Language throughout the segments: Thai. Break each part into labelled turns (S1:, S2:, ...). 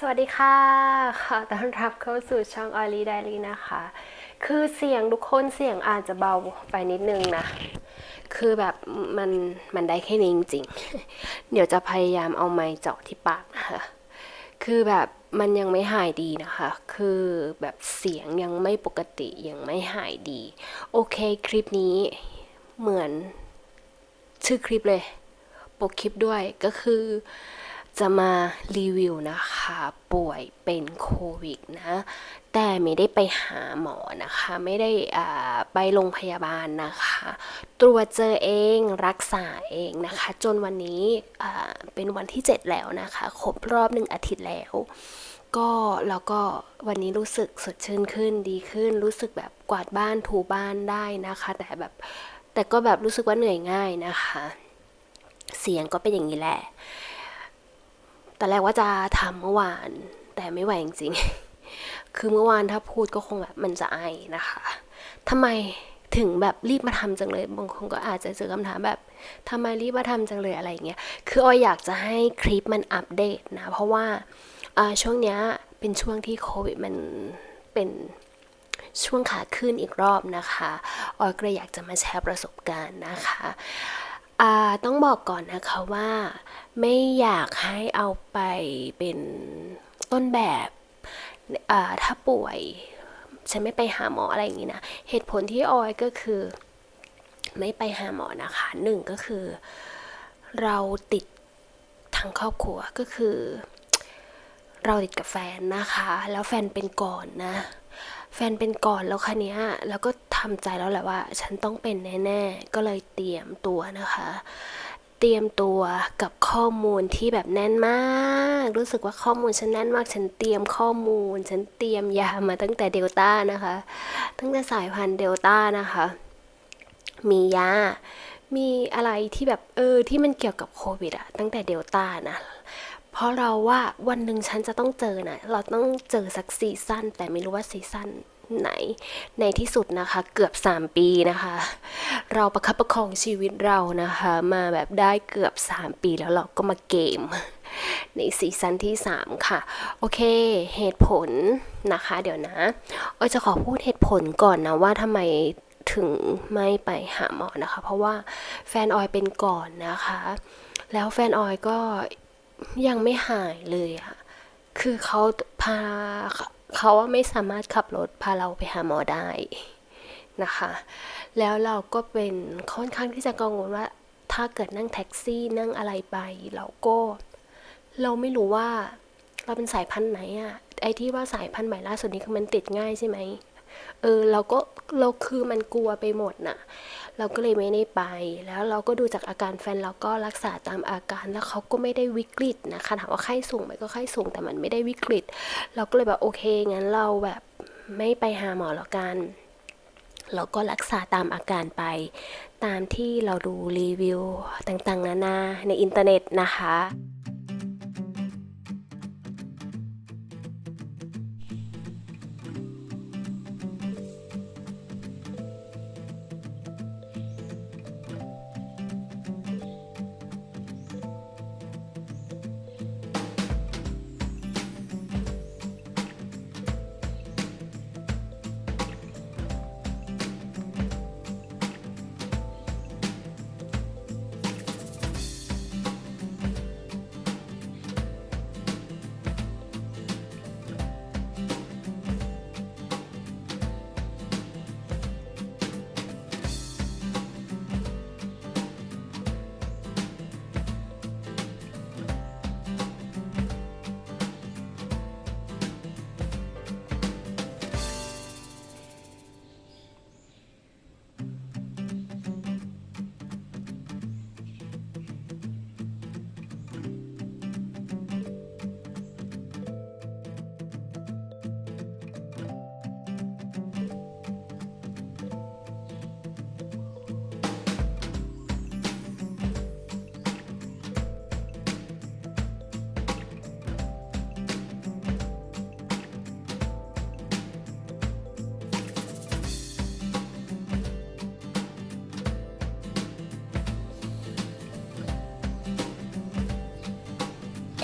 S1: สวัสดีค่ะ ขอต้อนรับเข้าสู่ช่องออลีไดลีนะคะ คือเสียงทุกคนเสียงอาจจะเบาไปนิดนึงนะ คือแบบมันมันได้แค่นี้จริงๆ เดี๋ยวจะพยายามเอาไม้เจาะที่ปากนะคะ คือแบบมันยังไม่หายดีนะคะ คือแบบเสียงยังไม่ปกติยังไม่หายดี โอเคคลิปนี้เหมือนชื่อคลิปเลย ปกคลิปด้วยก็คือ จะมารีวิวนะคะ ป่วยเป็นโควิดนะ แต่ไม่ได้ไปหาหมอนะคะ ไม่ได้อ่าไปโรงพยาบาลนะคะ ตรวจเจอเองรักษาเองนะคะ จนวันนี้อ่าเป็นวันที่ 7 แล้วนะคะ ครบรอบหนึ่งอาทิตย์แล้ว ก็แล้วก็วันนี้รู้สึกสดชื่นขึ้นดีขึ้น รู้สึกแบบกวาดบ้านถูบ้านได้นะคะ แต่แบบแต่ก็แบบรู้สึกว่าเหนื่อยง่ายนะคะ เสียงก็เป็นอย่างนี้แหละ แตอนแรกว่าจะทำเมื่อวาน แต่ไม่ไหวจริงๆ คือเมื่อวานถ้าพูดก็คงแบบมันจะไอนะคะทำไมถึงแบบรีบมาทำจังเลย บางคนก็อาจจะเจอคำถามแบบทำไมรีบมาทำจังเลยอะไรอย่างเงี้ย คือออยอยากจะให้คลิปมันอัปเดตนะ เพราะว่าช่วงเนี้ยเป็นช่วงที่โควิดมันเป็นช่วงขาขึ้นอีกรอบนะคะ ออยก็เลยอยากจะมาแชร์ประสบการณ์นะคะ ต้องบอกก่อนนะคะว่าไม่อยากให้เอาไปเป็นต้นแบบถ้าป่วย ฉันไม่ไปหาหมออะไรอย่างนี้นะ เหตุผลที่ออยก็คือ ไม่ไปหาหมอนะคะหนึ่งก็คือ เราติดทั้งครอบครัวก็คือ เราติดกับแฟนนะคะ แล้วแฟนเป็นก่อนนะ แฟนเป็นก่อนแล้วคันนี้ยแล้วก็ทำใจแล้วแหละว่า ฉันต้องเป็นแน่ๆ ก็เลยเตรียมตัวนะคะ เตรียมตัวกับข้อมูลที่แบบแน่นมาก รู้สึกว่าข้อมูลฉันแน่นมาก ฉันเตรียมข้อมูล ฉันเตรียมยามาตั้งแต่เดลต้านะคะ ตั้งแต่สายพันธุ์เดลต้านะคะ มียามีอะไรที่แบบเออที่มันเกี่ยวกับโควิดอะตั้งแต่เดลต้านะ เพราะเราว่าวันหนึ่งฉันจะต้องเจอนะเราต้องเจอสักซีซั่นแต่ไม่รู้ว่าซีซั่นไหน ในที่สุดนะคะเกือบ 3 ปีนะคะ เราประคับประคองชีวิตเรานะคะ มาแบบได้เกือบ 3 ปีแล้วเราก็มาเกม ในซีซั่นที่ 3 ค่ะ โอเค เหตุผลนะคะ เดี๋ยวนะออยจะขอพูดเหตุผลก่อนนะว่าทำไมถึงไม่ไปหาหมอนะคะ เพราะว่าแฟนออยเป็นก่อนนะคะ แล้วแฟนออยก็ ยังไม่หายเลยอะคือเขาพาเขาว่าไม่สามารถขับรถพาเราไปหาหมอได้นะคะ แล้วเราก็เป็นค่อนข้างที่จะกังวลว่า ถ้าเกิดนั่งแท็กซี่นั่งอะไรไปเราก็ เราไม่รู้ว่าเราเป็นสายพันธุ์ไหนอะไอที่ว่าสายพันธุ์ใหม่ล่าสุดนี้คือมันติดง่ายใช่ไหม เออเราก็เราคือมันกลัวไปหมดน่ะ เราก็เลยไม่ได้ไป แล้วเราก็ดูจากอาการแฟนเราก็รักษาตามอาการแล้วเขาก็ไม่ได้วิกฤตนะคะถามว่าไข้สูงไหมก็ไข้สูงแต่มันไม่ได้วิกฤต เราก็เลยแบบโอเคงั้นเราแบบไม่ไปหาหมอแล้วกันเราก็รักษาตามอาการไป ตามที่เราดูรีวิวต่างๆ นานาในอินเทอร์เน็ตนะคะ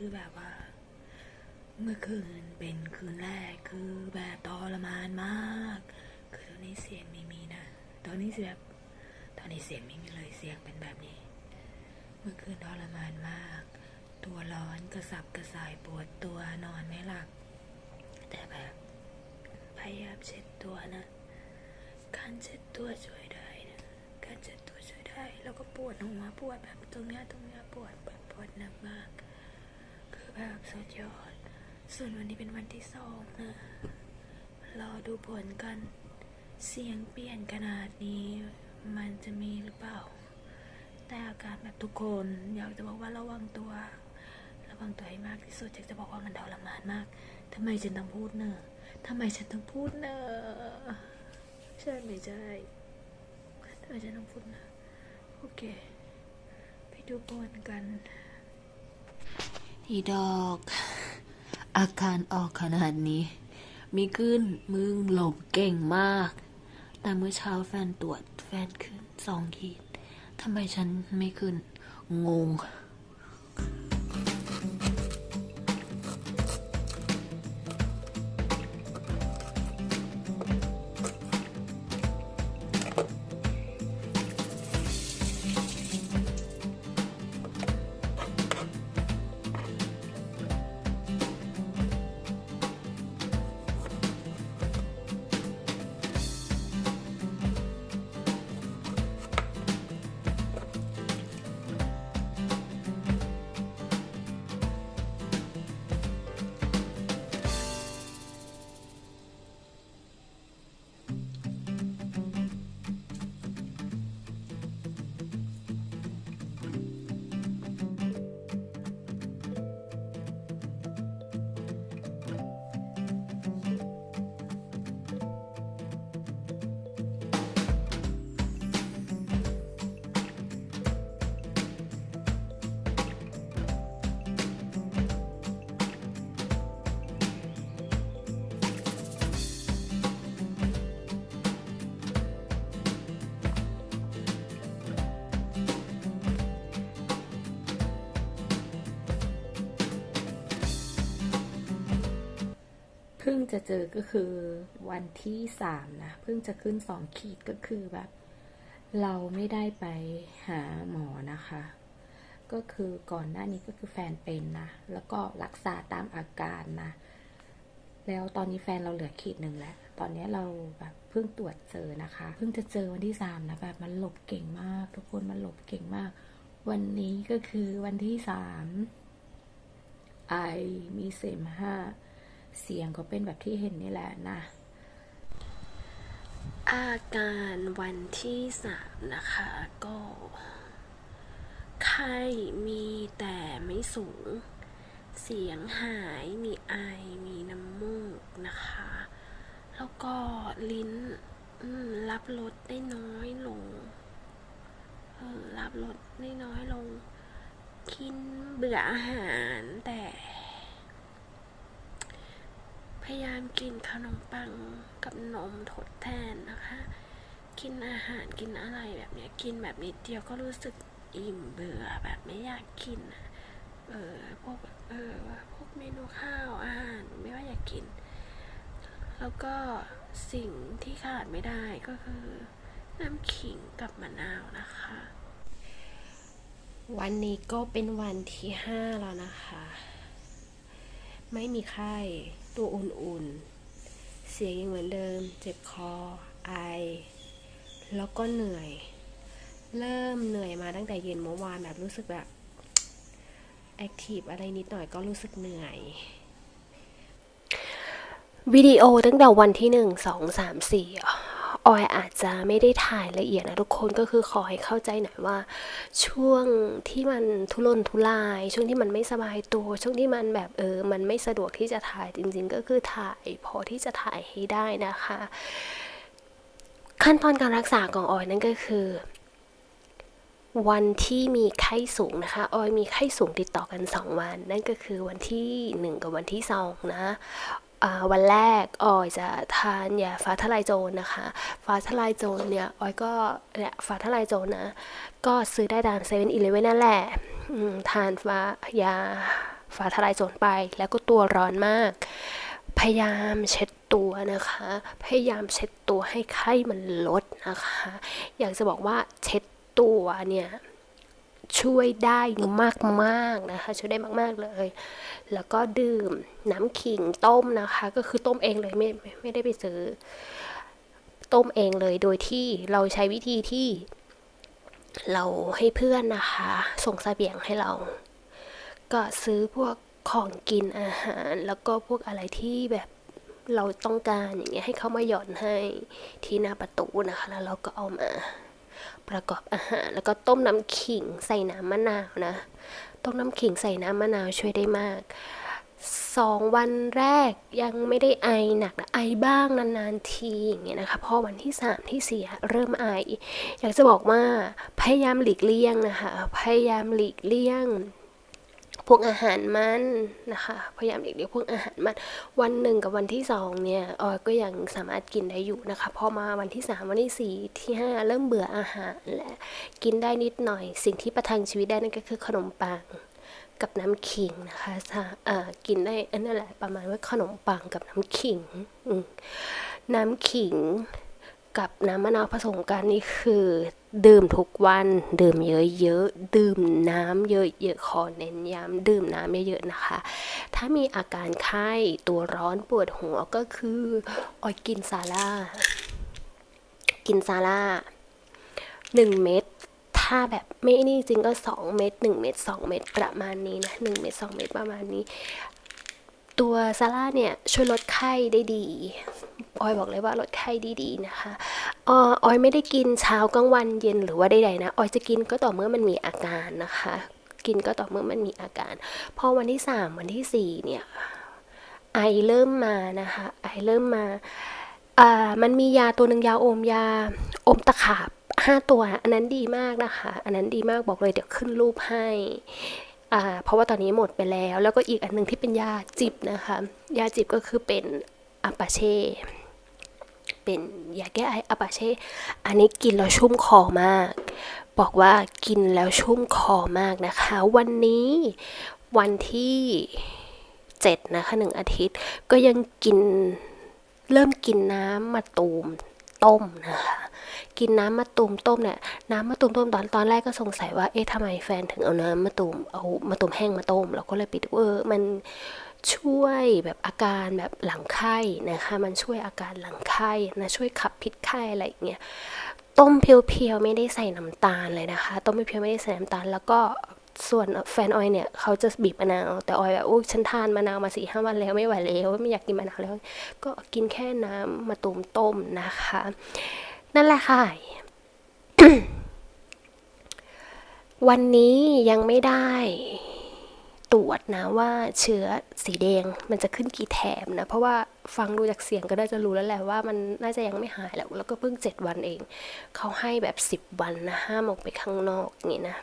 S2: คือแบบว่า เมื่อคืนเป็นคืนแรกคือแบบทรมานมาก คือตอนนี้เสียงไม่มีนะ ตอนนี้แบบ ตอนนี้เสียงไม่มีเลยเสียงเป็นแบบนี้ เมื่อคืนทรมานมาก ตัวร้อนกระสับกระส่ายปวดตัวนอนไม่หลับแต่แบบพยายามเช็ดตัวนะ การเช็ดตัวช่วยได้นะการเช็ดตัวช่วยได้ แล้วก็ปวดหัวปวดแบบตรงเนี้ยตรงเนี้ยปวดแบบปวดหนักมาก คือแบบสุดยอด ส่วนวันนี้เป็นวันที่สองนะ รอดูผลกัน เสียงเปลี่ยนขนาดนี้ มันจะมีหรือเปล่า แต่อาการแบบทุกคน อยากจะบอกว่าระวังตัว ระวังตัวให้มากที่สุดอยากจะบอกว่ามันทรมานมาก ทำไมฉันต้องพูดเนอะทำไมฉันต้องพูดเนอะใช่ไม่ใช่ทำไมฉันต้องพูดเนอะโอเค ไปดูผลกัน อีดอก อาการออกขนาดนี้ มีขึ้นมึงหลบเก่งมาก แต่เมื่อเช้าแฟนตรวจแฟนขึ้นสองขีดทำไมฉันไม่ขึ้น งง จะเจอก็คือวันที่สามนะเพิ่งจะขึ้นสองขีดก็คือแบบ เราไม่ได้ไปหาหมอนะคะ ก็คือก่อนหน้านี้ก็คือแฟนเป็นนะแล้วก็รักษาตามอาการนะแล้วตอนนี้แฟนเราเหลือขีดหนึ่งแล้ว ตอนนี้เราแบบเพิ่งตรวจเจอนะคะ เพิ่งจะเจอวันที่สามนะแบบมันหลบเก่งมาก ทุกคนมันหลบเก่งมาก วันนี้ก็คือวันที่สามไอมีเสมหะ เสียงก็เป็นแบบที่เห็นนี่แหละนะ
S1: อาการวันที่สามนะคะก็ไข้มีแต่ไม่สูง เสียงหายมีไอมีน้ำมูกนะคะ แล้วก็ลิ้นรับรสได้น้อยลงรับรสได้น้อยลงกินเบื่ออาหารแต่ พยายามกินขนมปังกับนมทดแทนนะคะ กินอาหารกินอะไรแบบเนี้ยกินแบบนิดเดียวก็รู้สึกอิ่มเบื่อแบบไม่อยากกินเออพวกเออพวกเมนูข้าวอาหารไม่ว่าอยากกิน แล้วก็สิ่งที่ขาดไม่ได้ก็คือน้ำขิงกับมะนาวนะคะ วันนี้ก็เป็นวันที่ห้าแล้วนะคะ ไม่มีไข้ ตัวอุ่นๆ เสียงยังเหมือนเดิม เจ็บคอ ไอ แล้วก็เหนื่อย เริ่มเหนื่อยมาตั้งแต่เย็นเมื่อวานแบบรู้สึกแบบแอคทีฟอะไรนิดหน่อยก็รู้สึกเหนื่อยวิดีโอตั้งแต่วันที่หนึ่งสองสามสี่อ ออยอาจจะไม่ได้ถ่ายละเอียดนะทุกคนก็คือขอให้เข้าใจหน่อยว่า ช่วงที่มันทุรนทุราย ช่วงที่มันไม่สบายตัว ช่วงที่มันแบบเออ มันไม่สะดวกที่จะถ่ายจริง ๆ ก็คือถ่ายพอที่จะถ่ายให้ได้นะคะ ขั้นตอนการรักษาของออยนั่นก็คือวันที่มีไข้สูงนะคะ ออยมีไข้สูงติดต่อกัน 2 วัน นั่นก็คือวันที่ 1 กับวันที่2นะ วันแรกออยจะทานยาฟ้าทลายโจรนะคะ ฟ้าทลายโจรเนี่ยออยก็เนี่ยฟ้าทลายโจรนะ ก็ซื้อได้ตามเซเว่นอีเลเว่นนั่นแหละทานฟ้ายาฟ้าทลายโจรไป แล้วก็ตัวร้อนมาก พยายามเช็ดตัวนะคะ พยายามเช็ดตัวให้ไข้มันลดนะคะ อยากจะบอกว่าเช็ดตัวเนี่ย ช่วยได้มากๆนะคะ ช่วยได้มากๆเลย แล้วก็ดื่มน้ำขิงต้มนะคะ ก็คือต้มเองเลยไม่ไม่ไม่ได้ไปซื้อ ต้มเองเลยโดยที่เราใช้วิธีที่เราให้เพื่อนนะคะ ส่งเสบียงให้เรา ก็ซื้อพวกของกินอาหาร แล้วก็พวกอะไรที่แบบเราต้องการอย่างเงี้ยให้เขามาหย่อนให้ที่หน้าประตูนะคะ แล้วเราก็เอามา ประกอบอาหาร แล้วก็ต้มน้ำขิงใส่น้ำมะนาวนะ ต้มน้ำขิงใส่น้ำมะนาวช่วยได้มากสองวันแรกยังไม่ได้ไอหนักนะไอบ้างนานๆทีอย่างเงี้ยนะคะพอวันที่สามที่สี่เริ่มไอ อยากจะบอกว่าพยายามหลีกเลี่ยงนะคะพยายามหลีกเลี่ยง พวกอาหารมันนะคะพยายามหลีกเลี่ยงพวกอาหารมัน วันหนึ่งกับวันที่สองเนี่ยออยก็ยังสามารถกินได้อยู่นะคะพอมาวันที่สามวันที่สี่ที่ห้าเริ่มเบื่ออาหารและกินได้นิดหน่อย สิ่งที่ประทังชีวิตได้นั่นก็คือขนมปังกับน้ำขิงนะคะถ้าอ่ากินได้อันนั่นแหละประมาณว่าขนมปังกับน้ำขิงอืน้ำขิง กับน้ำมะนาวผสมกันนี่คือ ดื่มทุกวัน ดื่มเยอะๆดื่มน้ำเยอะๆขอเน้นย้ำดื่มน้ำเยอะๆนะคะ ถ้ามีอาการไข้ตัวร้อนปวดหัวก็คือออยกินซาร่ากินซาร่าหนึ่งเม็ดถ้าแบบไม่นี่จริงก็สองเม็ดหนึ่งเม็ดสองเม็ดประมาณนี้นะหนึ่งเม็ดสองเม็ดประมาณนี้ ตัวซาร่าเนี่ยช่วยลดไข้ได้ดี ออยบอกเลยว่าลดไข้ด้ดีนะคะอออยไม่ได้กินเช้ากลางวันเย็นหรือว่าใดๆนะออยจะกินก็ต่อเมื่อมันมีอาการนะคะ กินก็ต่อเมื่อมันมีอาการ พอวันที่สามวันที่สี่เนี่ยไอเริ่มมานะคะไอเริ่มมาอ่ามันมียาตัวหนึ่งยาอมยาอมตะขาบห้าตัวอันนั้นดีมากนะคะ อันนั้นดีมากบอกเลยเดี๋ยวขึ้นรูปให้อ่าเพราะว่าตอนนี้หมดไปแล้ว แล้วก็อีกอันหนึ่งที่เป็นยาจิบนะคะ ยาจิบก็คือเป็นอาปาเช่ เป็นยาแก้ไออาปาเช่ อันนี้กินแล้วชุ่มคอมาก บอกว่ากินแล้วชุ่มคอมากนะคะ วันนี้วันที่เจ็ดนะคะหนึ่งอาทิตย์ ก็ยังกินเริ่มกินน้ำมะตูม ต้มนะคะกินน้ำมะตูมต้มเนี่ยน้ำมะตูมต้มตอนตอนแรกก็สงสัยว่าเอ๊ะทำไมแฟนถึงเอาน้ำมะตูมเอามะตูมแห้งมาต้มเราก็เลยไปดูเออมันช่วยแบบอาการแบบหลังไข้นะคะมันช่วยอาการหลังไข้นะช่วยขับพิษไข้อะไรอย่างเงี้ยต้มเพียวๆไม่ได้ใส่น้ำตาลเลยนะคะ ต้มเพียวๆไม่ได้ใส่น้ำตาลแล้วก็ ส่วนแฟนออยเนี่ยเขาจะบีบมะนาว แต่ออยแบบโอ้ฉันทานมะนาวมาสี่ห้าวันแล้วไม่ไหวแล้วไม่อยากกินมะนาวแล้ว ก็กินแค่น้ำมะตูมต้มนะคะ นั่นแหละค่ะวันนี้ยังไม่ได้ตรวจนะว่าเชื้อสีแดงมันจะขึ้นกี่แถบนะ เพราะว่าฟังดูจากเสียงก็น่าจะรู้แล้วแหละว่ามันน่าจะยังไม่หายแล้ว แล้วก็เพิ่งเจ็ดวันเอง เขาให้แบบสิบวันนะห้ามออกไปข้างนอกอย่างนี้นะ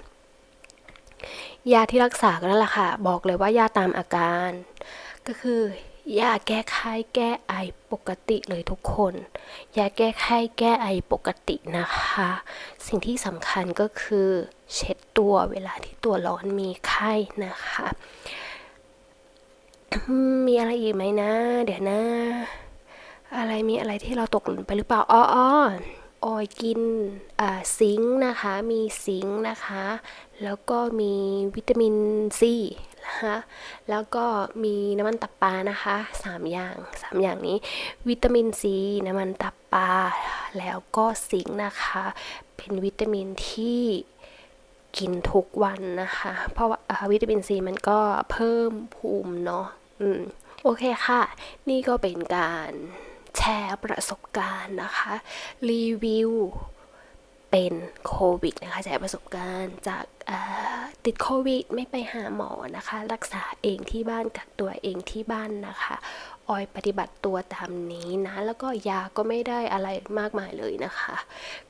S1: ยาที่รักษาก็นั่นแหละค่ะ บอกเลยว่ายาตามอาการ ก็คือยาแก้ไข้แก้ไอปกติเลยทุกคนยาแก้ไข้แก้ไอปกตินะคะ สิ่งที่สำคัญก็คือเช็ดตัวเวลาที่ตัวร้อนมีไข้นะคะ มีอะไรอีกไหมนะ เดี๋ยวนะ อะไรมีอะไรที่เราตกหล่นไปหรือเปล่าอ๋ออ ออยกินซิงค์นะคะ มีซิงค์นะคะ แล้วก็มีวิตามินซีนะคะแล้วก็มีน้ำมันตับปลานะคะสามอย่างสามอย่างนี้ วิตามินซีน้ำมันตับปลาแล้วก็ซิงค์นะคะ เป็นวิตามินที่กินทุกวันนะคะ เพราะว่าอ่าวิตามินซีมันก็เพิ่มภูมิเนาะอืมโอเคค่ะ นี่ก็เป็นการ แชร์ประสบการณ์นะคะ รีวิวเป็นโควิดนะคะแชร์ประสบการณ์จากติดโควิด ไม่ไปหาหมอนะคะ รักษาเองที่บ้านกักตัวเองที่บ้านนะคะออยปฏิบัติตัวตามนี้นะ แล้วก็ยาก็ไม่ได้อะไรมากมายเลยนะคะ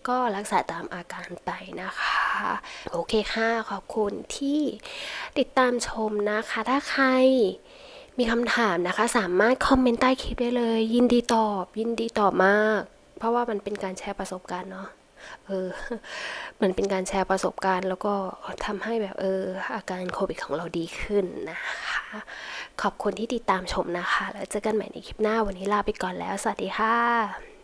S1: ก็รักษาตามอาการไปนะคะ โอเคค่ะ ขอบคุณที่ติดตามชมนะคะ ถ้าใคร มีคำถามนะคะ สามารถคอมเมนต์ใต้คลิปได้เลย ยินดีตอบ ยินดีตอบมาก เพราะว่ามันเป็นการแชร์ประสบการณ์เนาะเออมันเป็นการแชร์ประสบการณ์ แล้วก็ทำให้แบบเออ อาการโควิดของเราดีขึ้นนะคะ ขอบคุณที่ติดตามชมนะคะ แล้วเจอกันใหม่ในคลิปหน้าวันนี้ลาไปก่อนแล้ว สวัสดีค่ะ